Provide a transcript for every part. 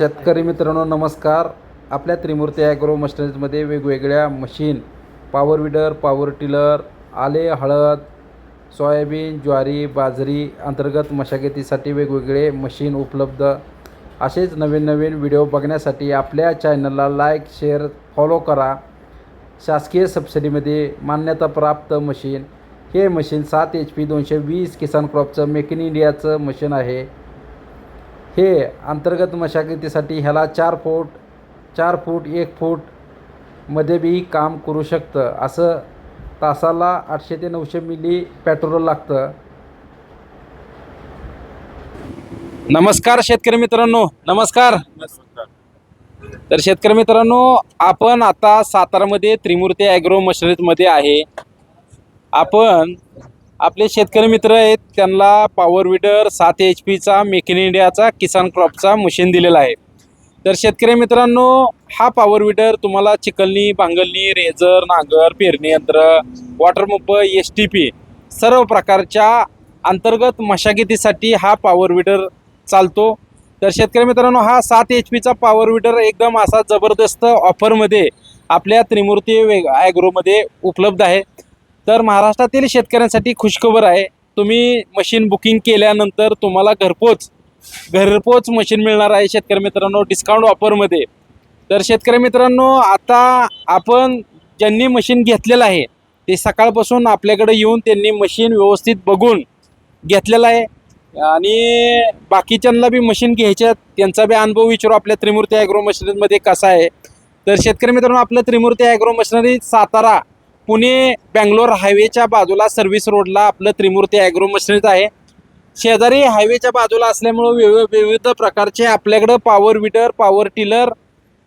शेतकरी मित्रांनो नमस्कार. आपल्या त्रिमूर्ती ॲग्रो मशनरीजमध्ये वेगवेगळ्या machine power weeder power tiller आले हळद सोयाबीन ज्वारी बाजरी अंतर्गत मशागतीसाठी वेगवेगळे मशीन उपलब्ध. असेच नवीन नवीन व्हिडिओ बघण्यासाठी आपल्या चॅनलला लाईक शेअर फॉलो करा. शासकीय सबसिडीमध्ये मान्यताप्राप्त मशीन. हे मशीन सात एच पी दोनशे वीस किसान क्रॉपचं मेक इन इंडियाचं मशीन आहे. हे अंतर्गत मशागतीसाठी ह्याला चार फूट चार फूट एक फूटमध्ये बी काम करू शकतं. असं तासाला आठशे ते नऊशे मिली पेट्रोल लागतं. नमस्कार शेतकरी मित्रांनो. नमस्कार. तर शेतकरी मित्रांनो आपण आता सातारामध्ये त्रिमूर्ती ॲग्रो मशिनरीजमध्ये आहे. आपण आपले शेतकरी मित्र आहेत त्यांना पॉवर विडर सात एच पीचा मेक इन इंडियाचा किसान क्रॉपचा मशीन दिलेला आहे. तर शेतकरी मित्रांनो हा पॉवर विडर तुम्हाला चिकलनी बांगलनी रेझर नांगर पेरणी यंत्र वॉटरमुप एस टी पी सर्व प्रकारच्या अंतर्गत मशागतीसाठी हा पॉवर विडर चालतो. तर शेतकरी मित्रांनो हा सात एच पीचा पॉवर विडर एकदम असा जबरदस्त ऑफरमध्ये आपल्या त्रिमूर्ती वेग ॲग्रोमध्ये उपलब्ध आहे. तर महाराष्ट्रातील शेतकऱ्यांसाठी खुशखबर आहे. तुम्ही मशीन बुकिंग केल्यानंतर तुम्हाला घरपोच घरपोच मशीन मिळणार आहे शेतकरी मित्रांनो डिस्काउंट ऑफरमध्ये तर शेतकरी मित्रांनो आता आपण ज्यांनी मशीन घेतलेलं आहे ते सकाळपासून आपल्याकडे येऊन त्यांनी मशीन व्यवस्थित बघून घेतलेलं आहे. आणि बाकीच्यांना बी मशीन घ्यायच्यात त्यांचा बी अनुभव विचारू आपल्या त्रिमूर्ती ॲग्रो मशिनरीमध्ये कसा आहे. तर शेतकरी मित्रांनो आपलं त्रिमूर्ती ॲग्रो मशिनरी सातारा पुणे बँगलोर हायवेच्या बाजूला सर्व्हिस रोडला आपलं त्रिमूर्ती ॲग्रो मशनरीज आहे. शेजारी हायवेच्या बाजूला असल्यामुळं विव विविध प्रकारचे आपल्याकडं power weeder power tiller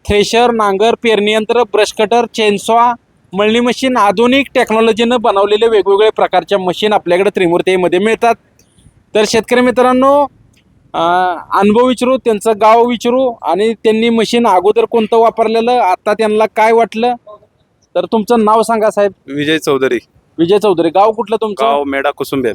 thresher नांगर पेरणी यंत्र ब्रश कटर चेनसॉ मळणी मशीन आधुनिक टेक्नॉलॉजीनं बनवलेले वेगवेगळे प्रकारच्या मशीन आपल्याकडे त्रिमूर्तीमध्ये मिळतात. तर शेतकरी मित्रांनो अनुभव विचारू त्यांचं गाव विचारू आणि त्यांनी मशीन अगोदर कोणतं वापरलेलं आता त्यांना काय वाटलं तर तुमचं नाव सांगा साहेब. विजय चौधरी. विजय चौधरी. गाव कुठलं तुमचं? गाव मेडा कुसुंबे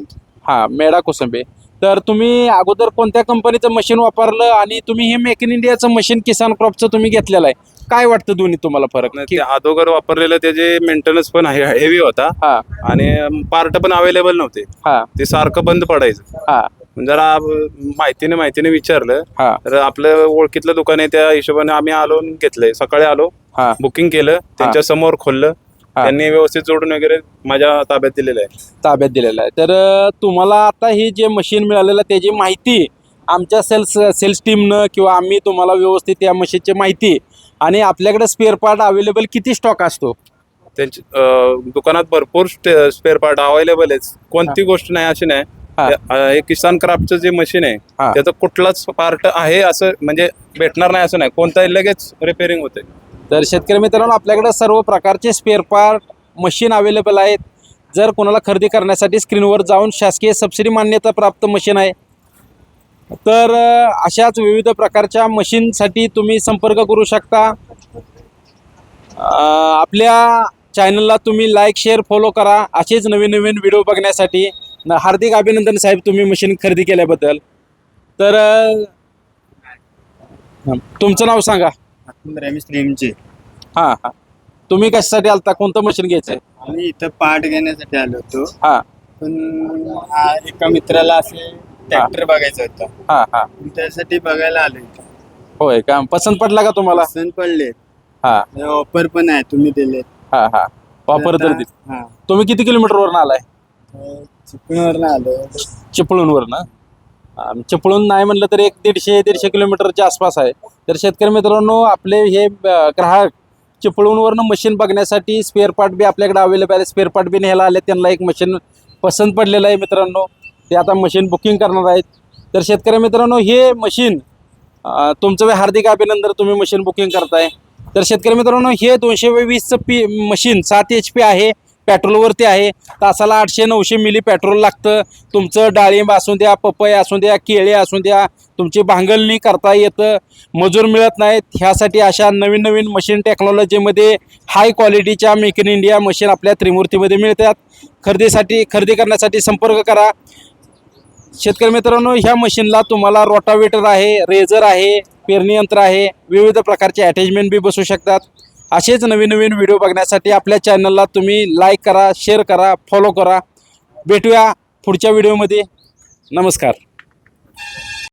हा मेडा कोसंबे. तर तुम्ही अगोदर कोणत्या कंपनीचं मशीन वापरलं आणि तुम्ही हे मेक इन इंडियाचं मशीन किसान क्रॉपचं तुम्ही घेतलेलं आहे? काय वाटतं दोन्ही तुम्हाला फरक? ते अगोदर वापरलेलं त्याचे मेंटेनन्स पण हेवी होता. हा. आणि पार्ट पण अवेलेबल नव्हते. हा. ते सारखं बंद पडायचं. हा. जरा माहितीने माहितीने विचारलं. हा. तर आपलं ओळखीतलं दुकान आहे त्या हिशोबाने आम्ही आलो आणि घेतलंय. सकाळी आलो. हा. बुकिंग केलं त्यांच्यासमोर खोललं हा. त्यांनी व्यवस्थित जोडून वगैरे माझ्या ताब्यात दिलेलं आहे. ताब्यात दिलेला आहे. तर अं, तुम्हाला आता हे जे मशीन मिळालेलं आहे, त्याची माहिती आमच्या सेल्स सेल्स टीमनं किंवा आम्ही तुम्हाला व्यवस्थित या मशीनची माहिती आणि आपल्याकडे स्पेअर पार्ट अवेलेबल किती स्टॉक असतो? त्यांची अं, दुकानात भरपूर स्पेअर पार्ट अवेलेबल आहेत. कोणती गोष्ट नाही अशी नाही. हा. अं, हे किसान क्राफ्टचं जे मशीन आहे हा. त्याचं कुठलाच पार्ट आहे असं म्हणजे भेटणार नाही असं नाही. कोणताही लगेच रिपेअरिंग होते तर शेतकरी मित्रांनो आपल्याकडे सर्व प्रकारचे स्पेअर पार्ट मशीन अवेलेबल आहेत. जर कोणाला खरेदी करण्यासाठी स्क्रीनवर जाऊन शासकीय सबसिडी मान्यता प्राप्त मशीन आहे तर अशाच विविध प्रकारच्या मशीनसाठी तुम्ही संपर्क करू शकता. आपल्या चॅनलला तुम्ही लाईक शेअर फॉलो करा. असेच नवीन नवीन व्हिडिओ बघण्यासाठी हार्दिक अभिनंदन साहेब तुम्ही मशीन खरेदी केल्याबद्दल. तर तुमचं नाव सांगा. रमेश हां हां. तुम्ही कशासाठी आलता? कोणतं मशीन घ्यायचंय? आम्ही इथं पार्ट घेण्यासाठी आलो होतो. हां. पण आ- एका मित्राला असे ट्रॅक्टर बघायचा होता. हां हां. पण त्यासाठी बघायला आलो इथं. होय का? पसंत पडला का तुम्हाला? पसंत पडले. हां. ऑफर पण आहे तुम्ही दिले हां हां. वापर तर. हा. तुम्ही किती किलोमीटरवरून आलाय? चिपळूणवरून आलो. चिपळूणवरनं? अं, चिपळून नाही म्हणलं तर एक दीडशे दीडशे किलोमीटरच्या आसपास आहे. तर शेतकरी मित्रांनो आपले हे ग्राहक चिपळूणवरनं मशीन बघण्यासाठी स्पेअर पार्ट बी आपल्याकडे अवेलेबल आहे. स्पेअर पार्ट बी न्यायला आले त्यांना एक मशीन पसंत पडलेलं आहे मित्रांनो. ते आता मशीन बुकिंग करणार आहेत. तर शेतकरी मित्रांनो हे मशीन तुमचं वे हार्दिक अभिनंदन. तुम्ही मशीन बुकिंग करताय. तर शेतकरी मित्रांनो हे दोनशे वीसचं पी मशीन सात एच पी आहे. पेट्रोलवरती आहे. तासाला आठशे नऊशे मिली पेट्रोल लागतं. तुमचं डाळिंब असू द्या पपई असू द्या केळी असू द्या तुमची भांगलणी करता येतं. मजूर मिळत नाहीत. ह्यासाठी अशा नवीन नवीन मशीन टेक्नॉलॉजीमध्ये हाय क्वालिटीच्या मेक इन इंडिया मशीन आपल्या त्रिमूर्तीमध्ये मिळतात. खरेदीसाठी खरेदी करण्यासाठी संपर्क करा. शेतकरी मित्रांनो ह्या मशीनला तुम्हाला रोटावेटर आहे रेझर आहे पेरणी यंत्र आहे. विविध प्रकारचे अटॅचमेंट बी बसू शकतात. असेच नवीन नवीन व्हिडिओ बघण्यासाठी आपल्या चॅनलला तुम्ही लाईक करा शेअर करा फॉलो करा. भेटूया पुढच्या व्हिडिओमध्ये नमस्कार.